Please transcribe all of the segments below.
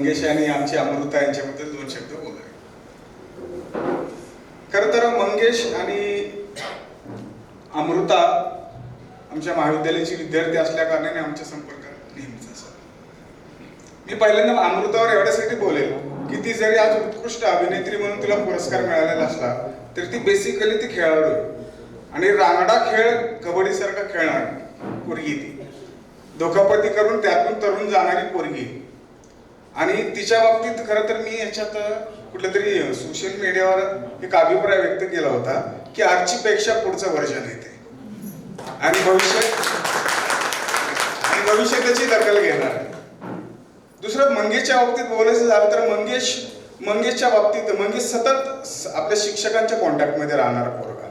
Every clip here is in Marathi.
मंगेश आणि आमची अमृता यांच्याबद्दल दोन शब्द बोलावे खर तर मंगेश आणि अमृता आमच्या महाविद्यालयाची विद्यार्थी असल्या कारणाने आमच्या संपर्कात नेहमीच असत मी पहिल्यांदा अमृतावर एवढ्यासाठी बोलेल की ती जरी आज उत्कृष्ट अभिनेत्री म्हणून तिला पुरस्कार मिळालेला असला तरी ती बेसिकली ती खेळाडू आहे. आणि रांगडा खेळ कबड्डीसारखा खेळणार पोरगी ती. धोकापती करून त्यातून तरुण जाणारी पोरगी आणि तिच्या बाबतीत खरं तर मी याच्यात कुठल्या तरी सोशल मीडियावर एक अभिप्राय व्यक्त केला होता की आर्चीपेक्षा पुढचं वर्जन येते. आणि भविष्य आणि भविष्य त्याची दखल घेणार. दुसरं मंगेशच्या बाबतीत बोलायचं झालं तर मंगेश मंगेशच्या बाबतीत मंगेश सतत आपल्या शिक्षकांच्या कॉन्टॅक्टमध्ये राहणार पोरगा.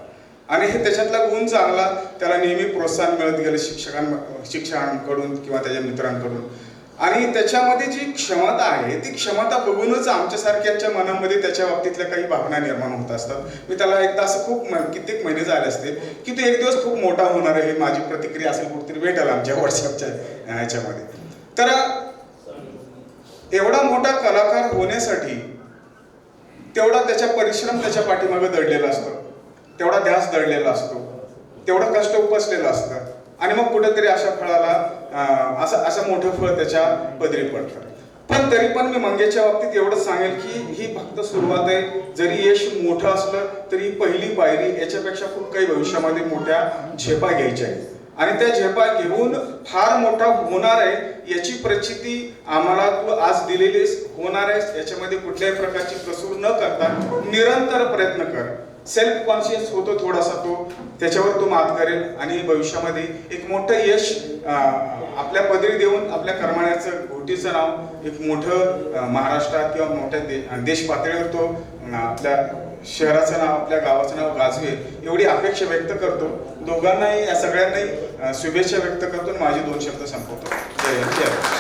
आणि हे त्याच्यातला गुण चांगला त्याला नेहमी प्रोत्साहन मिळत गेलं शिक्षकां शिक्षकांकडून किंवा त्याच्या मित्रांकडून. आणि त्याच्यामध्ये जी क्षमता आहे ती क्षमता बघूनच आमच्यासारख्यांच्या मनामध्ये त्याच्या बाबतीतल्या काही भावना निर्माण होत असतात. मी त्याला एकदा असं खूप म- कित्येक महिने झाले असते की तो एक दिवस खूप मोठा होणार आहे माझी प्रतिक्रिया असेल कुठेतरी भेटेल आमच्या व्हॉट्सअपच्या ह्याच्यामध्ये. तर एवढा मोठा कलाकार होण्यासाठी तेवढा त्याचा परिश्रम त्याच्या पाठीमागे दडलेला असतो. तेवढा ध्यास दडलेला असतो. तेवढं कष्ट उपसलेलं असतं. आणि मग कुठेतरी अशा फळाला असं असं मोठं फळ त्याच्या पदरी पडतं पण तरी पण मी मंगेच्या बाबतीत एवढंच सांगेल की ही फक्त सुरुवात आहे. जरी यश मोठं असलं तरी पहिली पायरी याच्यापेक्षा खूप काही भविष्यामध्ये मोठ्या झेपा घ्यायच्या आहेत. आणि त्या झेपा घेऊन फार मोठा होणार आहे याची प्रचिती आम्हाला तू आज दिलेली होणार आहे. याच्यामध्ये कुठल्याही प्रकारची कसूर न करता निरंतर प्रयत्न कर. सेल्फ कॉन्शियस होतो थोडासा तो. त्याच्यावर तो मात करेल आणि भविष्यामध्ये एक मोठं यश आपल्या पदरी देऊन आपल्या कर्माण्याचं घोटीचं नाव एक मोठं महाराष्ट्रात किंवा मोठ्या दे देश पातळीवर तो आपल्या शहराचं नाव आपल्या गावाचं नाव गाजवेल एवढी अपेक्षा व्यक्त करतो. दोघांनाही या सगळ्यांनाही शुभेच्छा व्यक्त करतो आणि माझे दोन शब्द संपवतो. जय जय